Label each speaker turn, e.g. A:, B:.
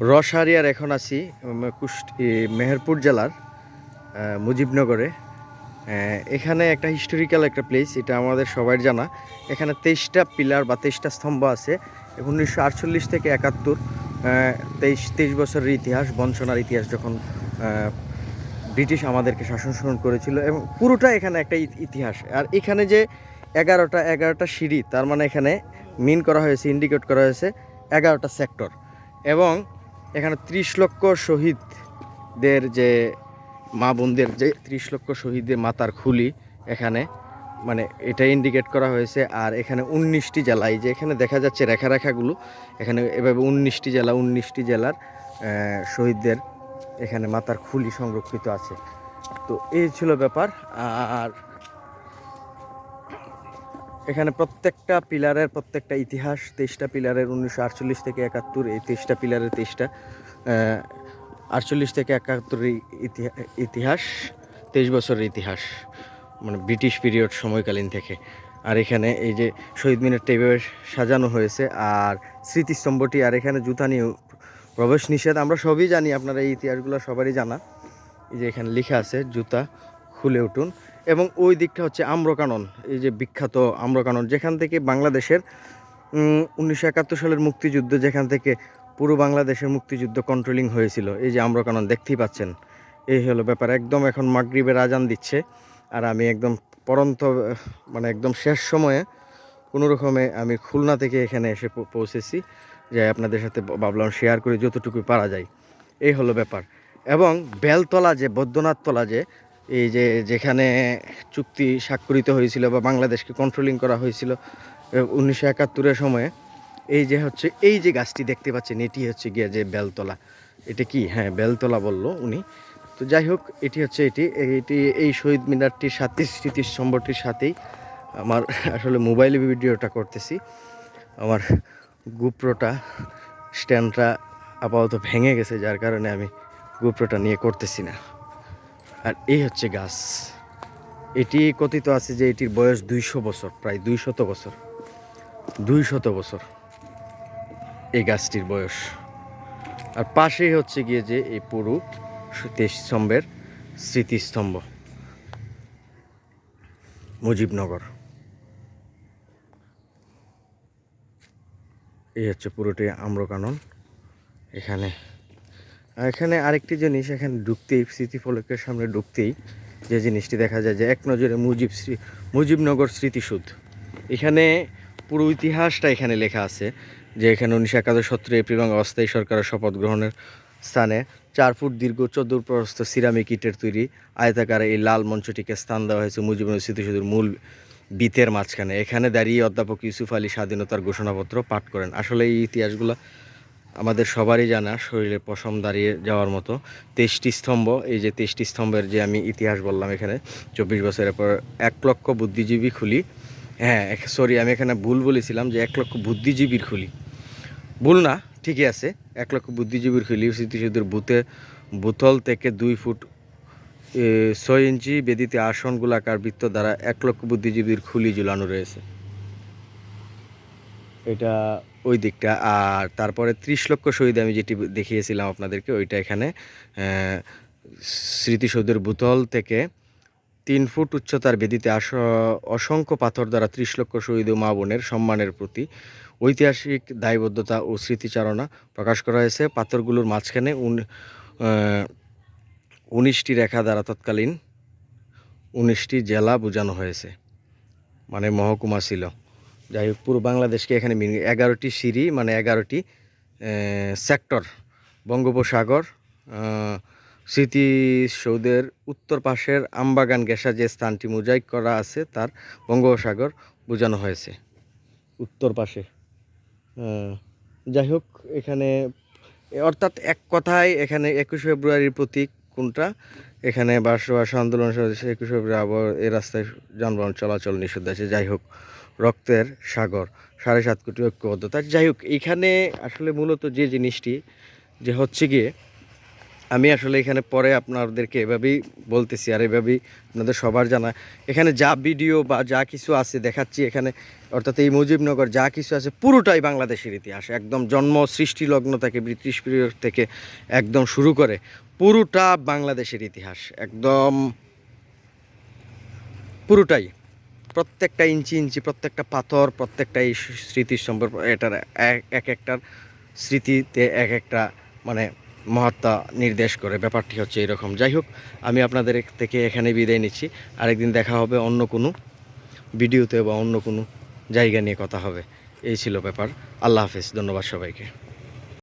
A: রসারিয়ার এখন আছি কুষ্ট মেহেরপুর জেলার মুজিবনগরে। এখানে একটা হিস্টোরিক্যাল একটা প্লেস এটা আমাদের সবার জানা। এখানে তেইশটা পিলার বা তেইশটা স্তম্ভ আছে। উনিশশো আটচল্লিশ থেকে একাত্তর তেইশ তেইশ বছরের ইতিহাস, বঞ্চনার ইতিহাস যখন ব্রিটিশ আমাদেরকে শাসন শাসন করেছিল এবং পুরোটা এখানে একটা ইতিহাস। আর এখানে যে এগারোটা এগারোটা সিঁড়ি, তার মানে এখানে মিন করা হয়েছে ইন্ডিকেট করা হয়েছে এগারোটা সেক্টর এবং এখানে ত্রিশ লক্ষ শহীদদের যে মা বোনদের যে ত্রিশ লক্ষ শহীদদের মাতার খুলি এখানে মানে এটা ইন্ডিকেট করা হয়েছে। আর এখানে উনিশটি জেলা, এই যে এখানে দেখা যাচ্ছে রেখা রেখাগুলো এখানে এভাবে উনিশটি জেলা, উনিশটি জেলার শহীদদের এখানে মাতার খুলি সংরক্ষিত আছে। তো এই ছিল ব্যাপার। আর এখানে প্রত্যেকটা পিলারের প্রত্যেকটা ইতিহাস, তেইশটা পিলারের উনিশশো আটচল্লিশ থেকে একাত্তর, এই তেইশটা পিলারের তেইশটা আটচল্লিশ থেকে একাত্তরের ইতিহা- ইতিহাস, তেইশ বছরের ইতিহাস মানে ব্রিটিশ পিরিয়ড সময়কালীন থেকে। আর এখানে এই যে শহীদ মিনারটা এইভাবে সাজানো হয়েছে, আর স্মৃতিস্তম্ভটি, আর এখানে জুতা নিয়ে প্রবেশ নিষেধ, আমরা সবই জানি, আপনারা এই ইতিহাসগুলো সবারই জানা। এই যে এখানে লেখা আছে, জুতা খুলে উঠুন। এবং ওই দিকটা হচ্ছে আম্রকানন, এই যে বিখ্যাত আম্রকানন, যেখান থেকে বাংলাদেশের উনিশশো একাত্তর সালের মুক্তিযুদ্ধ যেখান থেকে পুরো বাংলাদেশের মুক্তিযুদ্ধ কন্ট্রোলিং হয়েছিল। এই যে আম্রকানন দেখতেই পাচ্ছেন। এই হলো ব্যাপার। একদম এখন মাগরিবের আজান দিচ্ছে। আর আমি একদম পরন্ত মানে একদম শেষ সময়ে কোনো রকমে আমি খুলনা থেকে এখানে এসে পৌঁছেছি। যে আপনাদের সাথে ভাবলাম শেয়ার করে যতটুকু পারা যায়। এই হলো ব্যাপার। এবং বেলতলা যে, বৈদ্যনাথতলা যে এই যে যেখানে চুক্তি স্বাক্ষরিত হয়েছিল বা বাংলাদেশকে কন্ট্রোলিং করা হয়েছিল উনিশশো একাত্তরের সময়ে, এই যে হচ্ছে, এই যে গাছটি দেখতে পাচ্ছেন, এটি হচ্ছে গিয়ে যে বেলতলা। এটা কি? হ্যাঁ বেলতলা বলল উনি। তো যাই হোক, এটি হচ্ছে এটি এটি, এই শহীদ মিনারটির সাথে, স্মৃতিস্তম্ভটির সাথেই আমার আসলে মোবাইলে ভিডিওটা করতেছি। আমার গুপ্রোটা, স্ট্যান্ডটা আপাতত ভেঙে গেছে, যার কারণে আমি গুপ্রোটা নিয়ে করতেছি না। আর এই হচ্ছে গাছ। এটি কথিত আছে যে এটির বয়স দুইশো বছর, প্রায় দুইশত বছর। দুইশত বছর এই গাছটির বয়স। আর পাশেই হচ্ছে গিয়ে যে এই পুরু স্তম্ভের স্মৃতিস্তম্ভ, মুজিবনগর। এই হচ্ছে পুরোটি আম্রকানন। এখানে এখানে আরেকটি জিনিস, এখানে ঢুকতেই স্মৃতিফলকের সামনে ঢুকতেই যে জিনিসটি দেখা যায় যে এক নজরে মুজিব মুজিবনগর স্মৃতিসুদ। এখানে পুরো ইতিহাসটা এখানে লেখা আছে যে এখানে উনিশশো একাদশ সতেরো এপ্রিল এবং অস্থায়ী সরকারের শপথ গ্রহণের স্থানে চার ফুট দীর্ঘ চোদ্দ প্রস্থ সিরামিক ইটের তৈরি আয়তাকারে এই লাল মঞ্চটিকে স্থান দেওয়া হয়েছে মুজিবনগর স্মৃতিসুদের মূল বিতের মাঝখানে। এখানে দাঁড়িয়ে অধ্যাপক ইউসুফ আলী স্বাধীনতার ঘোষণাপত্র পাঠ করেন। আসলে এই ইতিহাসগুলো আমাদের সবারই জানা শরীরে পশম দাঁড়িয়ে যাওয়ার মতো তেইশটি স্তম্ভ। এই যে তেইশটি স্তম্ভের যে আমি ইতিহাস বললাম এখানে, চব্বিশ বছরের পর এক লক্ষ বুদ্ধিজীবী খুলি। হ্যাঁ সরি আমি এখানে ভুল বলেছিলাম যে এক লক্ষ বুদ্ধিজীবীর খুলি। ভুল না, ঠিকই আছে। এক লক্ষ বুদ্ধিজীবীর খুলি স্মৃতিসুদের বুথে বোতল থেকে দুই ফুট ছয় ইঞ্চি বেদিতে আসন বৃত্ত দ্বারা এক লক্ষ বুদ্ধিজীবীর খুলি ঝুলানো রয়েছে। এটা ওই দিকটা। আর তারপরে ত্রিশ লক্ষ শহীদ আমি যেটি দেখিয়েছিলাম আপনাদেরকে, ওইটা এখানে। স্মৃতিসৌধের বোতল থেকে তিন ফুট উচ্চতার বেদিতে আস, অসংখ্য পাথর দ্বারা ত্রিশ লক্ষ শহীদ ও মা বোনের সম্মানের প্রতি। ঐতিহাসিক দায়বদ্ধতা ও স্মৃতিচারণা প্রকাশ করা হয়েছে। পাথরগুলোর মাঝখানে উন- উনিশটি রেখা দ্বারা তৎকালীন, উনিশটি জেলা বোঝানো হয়েছে। মানে মহকুমা ছিল। যাই হোক পুরো বাংলাদেশকে এখানে মিনি এগারোটি সিঁড়ি মানে এগারোটি সেক্টর। বঙ্গোপসাগর আহ, স্মৃতিসৌধের উত্তর পাশের আমবাগান গেসা যে স্থানটি মোজাইক করা আছে তার বঙ্গোপসাগর বোঝানো হয়েছে। উত্তর পাশে। যাই হোক এখানে অর্থাৎ এক কথায় এখানে একুশে ফেব্রুয়ারির প্রতীক কোনটা? এখানে বাসবাস, আন্দোলন একুশে আবার এই রাস্তায় যানবাহন চলাচল নিষিদ্ধ আছে যাই হোক, রক্তের সাগর, সাড়ে সাত কোটি ঐক্যবদ্ধতা যাই হোক, এখানে আসলে মূলত যে জিনিসটি, যে হচ্ছে গিয়ে, আমি আসলে এখানে পরে আপনাদেরকে এভাবেই বলতেছি, আর এভাবেই আপনাদের সবার জানা। এখানে যা ভিডিও বা যা কিছু আছে দেখাচ্ছি এখানে, অর্থাৎ এই মুজিবনগর যা কিছু আছে, পুরোটাই বাংলাদেশের ইতিহাস। একদম জন্ম সৃষ্টি লগ্ন থেকে, ব্রিটিশ পিরিয়ড থেকে একদম শুরু করে পুরোটা বাংলাদেশের ইতিহাস, একদম পুরোটাই। প্রত্যেকটা ইঞ্চি ইঞ্চি, প্রত্যেকটা পাথর, প্রত্যেকটা এই স্মৃতির সম্পর্ক, এটার এক- এক একটার স্মৃতিতে এক একটা মানে মহাত্মা নির্দেশ করে। ব্যাপারটি হচ্ছে এরকম। যাই হোক, আমি আপনাদের থেকে এখানে বিদায় নিচ্ছি। আরেকদিন দেখা হবে অন্য কোনো ভিডিওতে বা অন্য কোনো জায়গা নিয়ে কথা হবে। এই ছিল ব্যাপার। আল্লাহ হাফেজ। ধন্যবাদ সবাইকে।